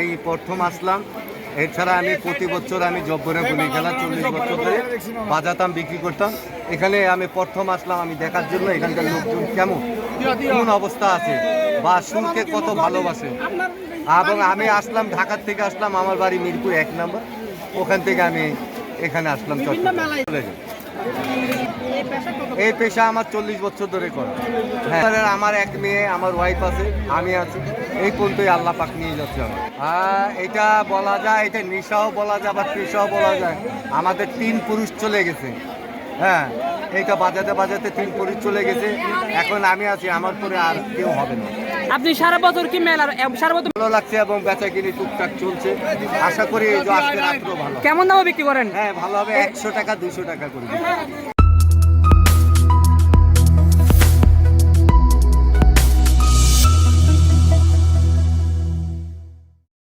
আমি প্রথম আসলাম। এছাড়া আমি প্রতি বছর আমি জব্বরে গুলি খেলা চল্লিশ বছর ধরে বাজাতাম বিক্রি করতাম। এখানে আমি প্রথম আসলাম, আমি দেখার জন্য। এখানকার লোকজন কেমন? কোন অবস্থা আছে? বা সুরকে কত ভালোবাসে? এবং আমি আসলাম, ঢাকার থেকে আসলাম, আমার বাড়ি মিরপুর এক নম্বর। ওখান থেকে আমি এখানে আসলাম। চলে যাই। এই পেশা আমার চল্লিশ বছর ধরে করে। হ্যাঁ। আমার এক মেয়ে, আমার ওয়াইফ আছে, আমি আছি। এই পর্যন্তই আল্লাহ পাক নিয়ে যাচ্ছে আমার এটা বলা যায়, এটা নেশাও বলা যায় বা পেশাও বলা যায়। আমাদের তিন পুরুষ চলে গেছে। হ্যাঁ এইটা বাজাতে বাজাতে তিন পুরুষ চলে গেছে। এখন আমি আছি আমার পরে আর কেউ হবে না। আপনি সারা বছর কি মেলার সারা বছর ভালো লাগছে এবং বেচা কিনি টুকটাক চলছে। আশা করি আজকে রাত্রেও ভালো কেমন দামে বিক্রি করেন? হ্যাঁ ভালো হবে একশো টাকা দুশো টাকা করে।